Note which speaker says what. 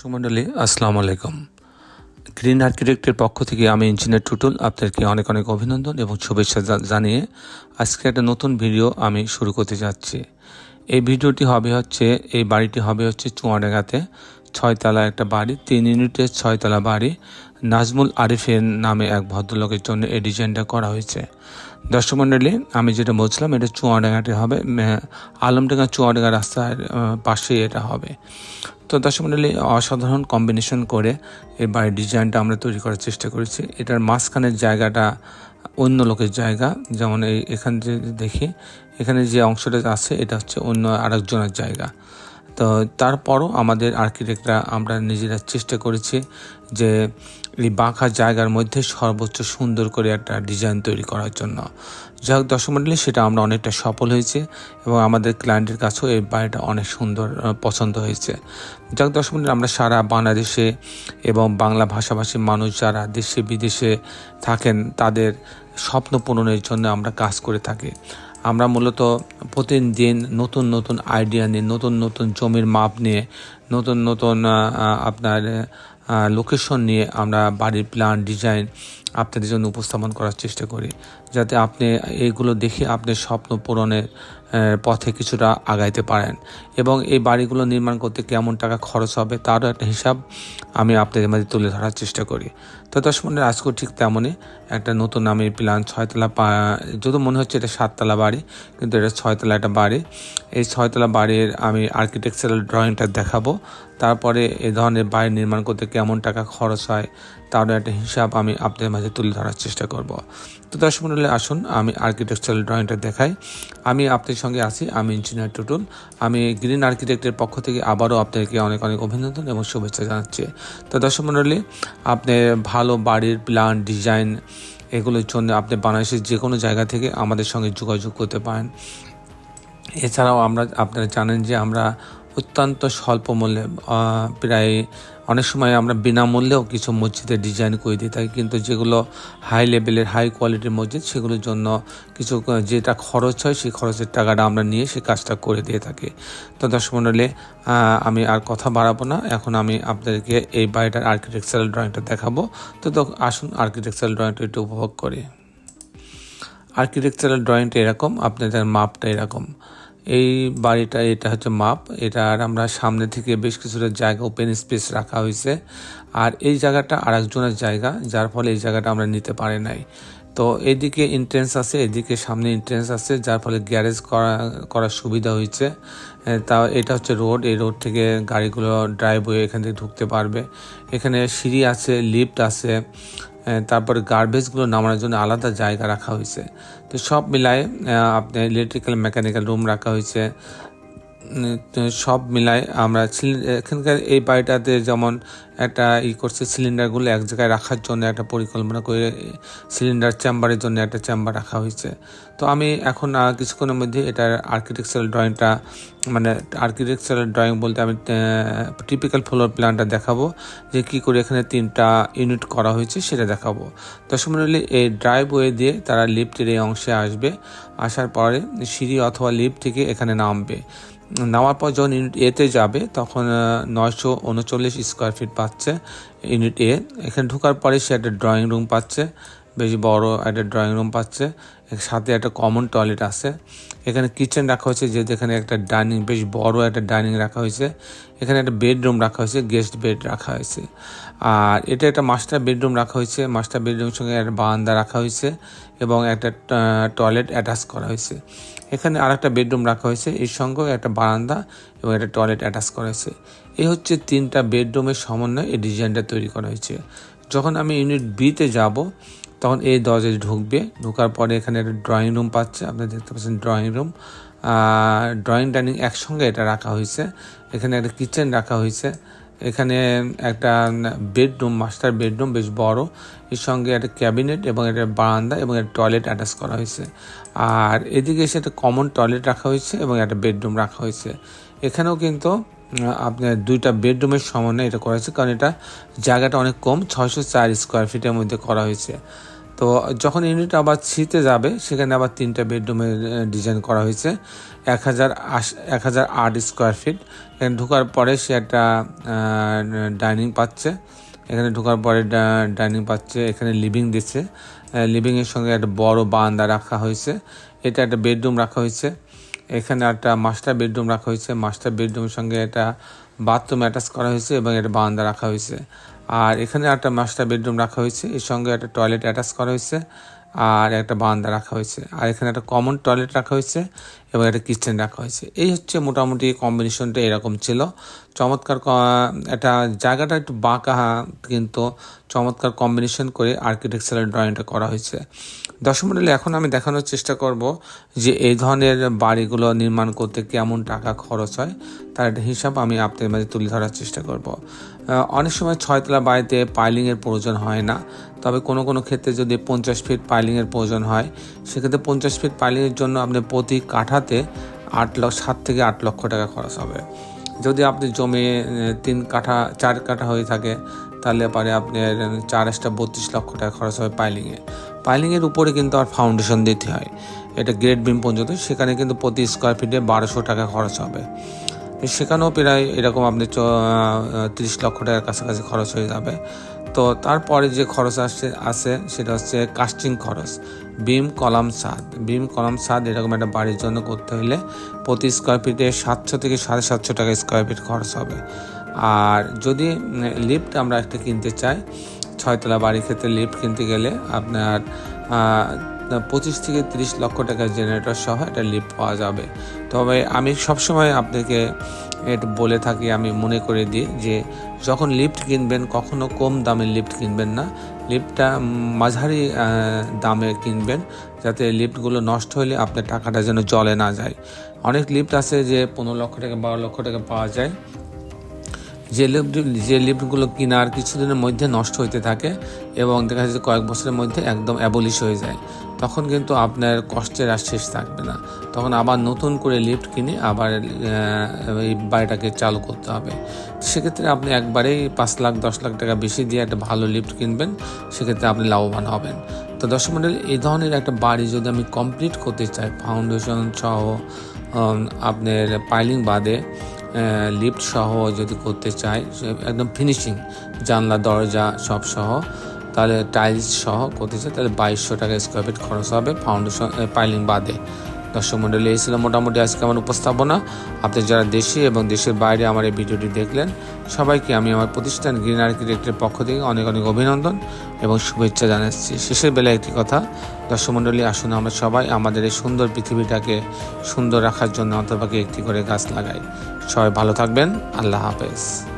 Speaker 1: সুমন্ডলী আসসালামু আলাইকুম। গ্রিন আর্কিটেক্টের পক্ষ থেকে আমি ইঞ্জিনিয়ার টুটুল আপনাদেরকে অনেক অনেক অভিনন্দন এবং শুভেচ্ছা জানিয়ে আজকে একটা নতুন ভিডিও আমি শুরু করতে যাচ্ছি। এই ভিডিওটি হবে হচ্ছে, এই বাড়িটি হবে হচ্ছে চুয়াডাঙ্গাতে ছয়তলা একটা বাড়ি, তিন ইউনিটের ছয়তলা বাড়ি, নাজমুল আরিফের নামে এক ভদ্রলোকের জন্য এই ডিজাইনটা করা হয়েছে। দর্শক মণ্ডলী, আমি যেটা বলছিলাম, এটা চুয়াডাঙ্গাটি হবে আলমডাঙ্গা চুয়াডাঙ্গা রাস্তার পাশেই এটা হবে। তো দর্শক মণ্ডলী, অসাধারণ কম্বিনেশন করে এই বাড়ির ডিজাইনটা আমরা তৈরি করার চেষ্টা করেছি। এটার মাঝখানের জায়গাটা অন্য লোকের জায়গা, যেমন এই, এখান যে দেখি, এখানে যে অংশটা আছে, এটা হচ্ছে অন্য আরেকজনের জায়গা। তো তারপরও আমাদের আর্কিটেক্টরা আমরা নিজেরা চেষ্টা করেছি যে এই বাঁকা জায়গার মধ্যে সর্বোচ্চ সুন্দর করে একটা ডিজাইন তৈরি করার জন্য। যাই হোক দর্শক সেটা আমরা অনেকটা সফল হয়েছে এবং আমাদের ক্লায়েন্টের কাছেও এই বাড়িটা অনেক সুন্দর পছন্দ হয়েছে। যাই হোক দর্শক মণ্ডলী আমরা সারা বাংলাদেশে এবং বাংলা ভাষাভাষী মানুষ যারা দেশে বিদেশে থাকেন, তাদের স্বপ্ন পূরণের জন্য আমরা কাজ করে থাকি। আমরা মূলত প্রতিদিন নতুন নতুন আইডিয়া নিয়ে, নতুন নতুন জমির মাপ নিয়ে, নতুন নতুন আপনার লোকেশন নিয়ে আমরা বাড়ির প্ল্যান ডিজাইন আপনাদের জন্য উপস্থাপন করার চেষ্টা করি। যাতে আপনি এইগুলো দেখে আপনার স্বপ্ন পূরণের পথে কিছুটা আগাইতে পারেন। এবং এই বাড়িগুলো নির্মাণ করতে কেমন টাকা খরচ হবে তারও একটা হিসাব আমি আপনাদের মাঝে তুলে ধরার চেষ্টা করি। তো দশ মিনিটের আজকেও ঠিক তেমনই একটা নতুন আমি প্ল্যান ছয়তলা পা, যদিও মনে হচ্ছে এটা সাততলা বাড়ি, কিন্তু এটা ছয়তলা একটা বাড়ি। এই ছয়তলা বাড়ির আমি আর্কিটেকচারাল ড্রয়িংটা দেখাবো। তারপরে এ ধরনের বাড়ি নির্মাণ করতে কেমন টাকা খরচ হয়, তারও একটা হিসাব আমি আপনাদের মাঝে তুলে ধরার চেষ্টা করব। তো দর্শক মন্ডলী, আসুন আমি আর্কিটেকচারাল ড্রয়িংটা দেখাই। আমি আপনাদের সঙ্গে আছি, আমি ইঞ্জিনিয়ার টুটুল। আমি গ্রিন আর্কিটেক্টের পক্ষ থেকে আবারও আপনাদেরকে অনেক অনেক অভিনন্দন এবং শুভেচ্ছা জানাচ্ছি। তো দর্শক মন্ডলী, আপনি ভালো বাড়ির প্ল্যান ডিজাইন এগুলোর জন্য আপনি বাংলাদেশের যে কোনো জায়গা থেকে আমাদের সঙ্গে যোগাযোগ করতে পারেন। এছাড়াও আমরা, আপনারা জানেন যে আমরা অত্যন্ত স্বল্প মূল্যে প্রায় অনেক সময় আমরা বিনামূল্যেও কিছু মসজিদের ডিজাইন করে দিয়ে থাকি, কিন্তু যেগুলো হাই লেভেলের হাই কোয়ালিটির মসজিদ, সেগুলোর জন্য কিছু, যেটা খরচ হয়, সেই খরচের টাকাটা আমরা নিয়ে সেই কাজটা করে দিয়ে থাকি। তো দর্শক মণ্ডলী আমি আর কথা বাড়াবো না। এখন আমি আপনাদেরকে এই বাড়িটার আর্কিটেকচারাল ড্রয়িংটা দেখাবো। তো আসুন আর্কিটেকচারাল ড্রয়িংটা একটু উপভোগ করি। আর্কিটেকচারাল ড্রয়িংটা এরকম, আপনাদের মাপটা এরকম। এই বাড়িটা, এটা হচ্ছে মাপ। এটার আমরা সামনে থেকে বেশ কিছুটা জায়গা ওপেন স্পেস রাখা হয়েছে। আর এই জায়গাটা আরেকজনের জায়গা, যার ফলে এই জায়গাটা আমরা নিতে পারি নাই। তো এদিকে এন্ট্রেন্স আছে, এদিকে সামনে এন্ট্রেন্স আছে, যার ফলে গ্যারেজ করা, করার সুবিধা হয়েছে। তা এটা হচ্ছে রোড এই রোড থেকে গাড়িগুলো ড্রাইভ হয়ে এখান থেকে ঢুকতে পারবে। এখানে সিঁড়ি আছে লিফট আছে। তারপরে গার্বেজগুলো নামানোর জন্য আলাদা জায়গা রাখা হয়েছে। তো সব মিলায়ে আপনার ইলেকট্রিক্যাল মেকানিক্যাল রুম রাখা হয়েছে। সব মিলায় আমরা এখানকার এই বাড়িটাতে যেমন একটা ই করছে সিলিন্ডারগুলো এক জায়গায় রাখার জন্য একটা পরিকল্পনা করে সিলিন্ডার চেম্বারের জন্য একটা চেম্বার রাখা হয়েছে। তো আমি এখন কিছুক্ষণের মধ্যে এটার আর্কিটেকচারাল ড্রয়িংটা মানে আর্কিটেকচারাল ড্রয়িং বলতে আমি টিপিক্যাল ফ্লোর প্ল্যানটা দেখাবো, যে কি করে এখানে তিনটা ইউনিট করা হয়েছে সেটা দেখাবো। দশম এই ড্রাইভওয়ে দিয়ে তারা লিফটের এই অংশে আসবে, আসার পরে সিঁড়ি অথবা লিফট থেকে এখানে নামবে। নামার পর যখন ইউনিট এতে যাবে, তখন নয়শো উনচল্লিশ স্কোয়ার ফিট পাচ্ছে ইউনিট এ এখানে ঢোকার পরে সে একটা ড্রয়িং রুম পাচ্ছে। বেশ বড় একটা ড্রয়িং রুম পাচ্ছে। সাথে একটা কমন টয়লেট আছে। এখানে কিচেন রাখা হয়েছে যেহেতু এখানে একটা ডাইনিং বেশ বড় একটা ডাইনিং রাখা হয়েছে। এখানে একটা বেডরুম রাখা হয়েছে গেস্ট বেড রাখা হয়েছে। আর এটা একটা মাস্টার বেডরুম রাখা হয়েছে। মাস্টার বেডরুমের সঙ্গে একটা বারান্দা রাখা হয়েছে এবং একটা টয়লেট অ্যাটাচ করা হয়েছে। এখানে আর একটা বেডরুম রাখা হয়েছে। এর সঙ্গেও একটা বারান্দা এবং একটা টয়লেট অ্যাটাচ করা হয়েছে। এই হচ্ছে তিনটা বেডরুমের সমন্বয়ে এই ডিজাইনটা তৈরি করা হয়েছে। যখন আমি ইউনিট বিতে যাব তখন এই দরজায় ঢুকবে, ঢোকার পরে এখানে একটা ড্রয়িং রুম পাচ্ছে, আপনারা দেখতে পাচ্ছেন ড্রয়িং রুম ড্রয়িং ডাইনিং একসঙ্গে এটা রাখা হয়েছে। এখানে একটা কিচেন রাখা হয়েছে। এখানে একটা বেডরুম মাস্টার বেডরুম বেশ বড়। এর সঙ্গে একটা ক্যাবিনেট এবং একটা বারান্দা এবং একটা টয়লেট অ্যাটাচ করা হয়েছে। আর এদিকে এসে একটা কমন টয়লেট রাখা হয়েছে এবং একটা বেডরুম রাখা হয়েছে। এখানেও কিন্তু আপনার দুইটা বেডরুমের সমন্বয়ে এটা করা হয়েছে। কারণ এটা জায়গাটা অনেক কম, ছয়শো চার স্কোয়ার ফিটের মধ্যে করা হয়েছে। তো যখন ইউনিট আবার ছিতে যাবে, সেখানে আবার তিনটা বেডরুমের ডিজাইন করা হয়েছে। এক হাজার আশ, এক হাজার আট স্কোয়ার ফিট এখানে ঢোকার পরে সে একটা ডাইনিং পাচ্ছে। এখানে ঢোকার পরে ডাইনিং পাচ্ছে। এখানে লিভিং দিচ্ছে। লিভিংয়ের সঙ্গে একটা বড় বারান্দা রাখা হয়েছে। এটা একটা বেডরুম রাখা হয়েছে। এখানে একটা মাস্টার বেডরুম রাখা হয়েছে। মাস্টার বেডরুমের সঙ্গে একটা বাথরুম অ্যাটাচ করা হয়েছে এবং একটা বারান্দা রাখা হয়েছে। আর এখানে একটা মাস্টার বেডরুম রাখা হয়েছে। এর সঙ্গে একটা টয়লেট অ্যাটাচ করা হয়েছে আর একটা বান্দা রাখা হয়েছে। আর এখানে একটা কমন টয়লেট রাখা হয়েছে এবং একটা কিচেন রাখা হয়েছে। এই হচ্ছে মোটামুটি কম্বিনেশনটা এরকম ছিল। চমৎকার একটা জায়গাটা একটু বাঁকা, কিন্তু চমৎকার কম্বিনেশন করে আর্কিটেকচারাল ড্রয়িংটা করা হয়েছে। দর্শক মন্ডলী, এখন আমি দেখানোর চেষ্টা করব যে এই ধরনের বাড়িগুলো নির্মাণ করতে কেমন টাকা খরচ হয়, তার একটা হিসাব আমি আপনাদের মাঝে তুলে ধরার চেষ্টা করব। অনেক সময় ছয়তলা বাড়িতে পাইলিংয়ের প্রয়োজন হয় না, তবে কোনো কোনো ক্ষেত্রে যদি পঞ্চাশ ফিট পাইলিংয়ের প্রয়োজন হয়, সেক্ষেত্রে পঞ্চাশ ফিট পাইলিংয়ের জন্য আপনি প্রতি কাঠাতে আট লক্ষ সাত থেকে আট লক্ষ টাকা খরচ হবে। যদি আপনি জমি তিন কাঠা, চার কাঠা হয়ে থাকে, তাহলে পারে আপনার চার একটা বত্রিশ লক্ষ টাকা খরচ হবে পাইলিংয়ে পাইলিংয়ের উপরে কিন্তু আর ফাউন্ডেশন দিতে হয়। এটা গ্রেড বিম পর্যন্ত, সেখানে কিন্তু প্রতি স্কোয়ার ফিটে বারোশো টাকা খরচ হবে। সেখানেও প্রায় এরকম আপনি তিরিশ লক্ষ টাকার কাছাকাছি খরচ হয়ে যাবে। তো তারপরে যে খরচ আসছে, আছে সেটা হচ্ছে কাস্টিং খরচ। বিম কলাম ছাদ বিম কলাম ছাদ এরকম একটা বাড়ির জন্য করতে হলে প্রতি স্কোয়ার ফিটে সাতশো থেকে সাড়ে সাতশো টাকা স্কোয়ার ফিট খরচ হবে। আর যদি লিফ্ট আমরা একটা কিনতে চাই, ছয়তলা বাড়ির ক্ষেত্রে লিফ্ট কিনতে গেলে আপনার পঁচিশ থেকে তিরিশ লক্ষ টাকার জেনারেটর সহ একটা লিফ্ট পাওয়া যাবে। তবে আমি সবসময় আপনাকে এটা বলে থাকি, আমি মনে করে দিই যে যখন লিফট কিনবেন, কখনো কম দামের লিফট কিনবেন না। লিফটটা মাঝারি দামে কিনবেন, যাতে লিফটগুলো নষ্ট হলে আপনার টাকাটা যেন জলে না যায়। অনেক লিফট আছে যে পনেরো লক্ষ টাকা, বারো লক্ষ টাকা পাওয়া যায়। যে লিফট যে লিফটগুলো কেনার কিছুদিনের মধ্যে নষ্ট হইতে থাকে এবং দেখা যাচ্ছে কয়েক বছরের মধ্যে একদম অ্যাবলিশ হয়ে যায়, তখন কিন্তু আপনার কষ্টের আর শেষ থাকবে না। তখন আবার নতুন করে লিফট কিনে আবার এই বাড়িটাকে চালু করতে হবে। সেক্ষেত্রে আপনি একবারেই পাঁচ লাখ, দশ লাখ টাকা বেশি দিয়ে একটা ভালো লিফট কিনবেন, সেক্ষেত্রে আপনি লাভবান হবেন। তো দর্শক মন্ডলী এই ধরনের একটা বাড়ি যদি আমি কমপ্লিট করতে চাই ফাউন্ডেশন সহ আপনার পাইলিং বাদে লিফট সহ যদি করতে চাই একদম ফিনিশিং জানলা, দরজা সব সহ, তাহলে টাইলস সহ করতে চাই, তাহলে বাইশশো টাকা স্কোয়ার ফিট খরচ হবে ফাউন্ডেশন পাইলিং বাদে। দর্শক মণ্ডলী এই ছিল মোটামুটি আজকে আমার উপস্থাপনা। আপনি যারা দেশে এবং দেশের বাইরে আমার এই ভিডিওটি দেখলেন, সবাইকে আমি আমার প্রতিষ্ঠান গ্রিন আর্কিটেক্টের পক্ষ থেকে অনেক অনেক অভিনন্দন এবং শুভেচ্ছা জানাচ্ছি। শেষের বেলা একটি কথা, দর্শক মণ্ডলী আসুন আমরা সবাই আমাদের এই সুন্দর পৃথিবীটাকে সুন্দর রাখার জন্য অন্তপাকে একটি করে গাছ লাগাই। সবাই ভালো থাকবেন, আল্লাহ হাফেজ।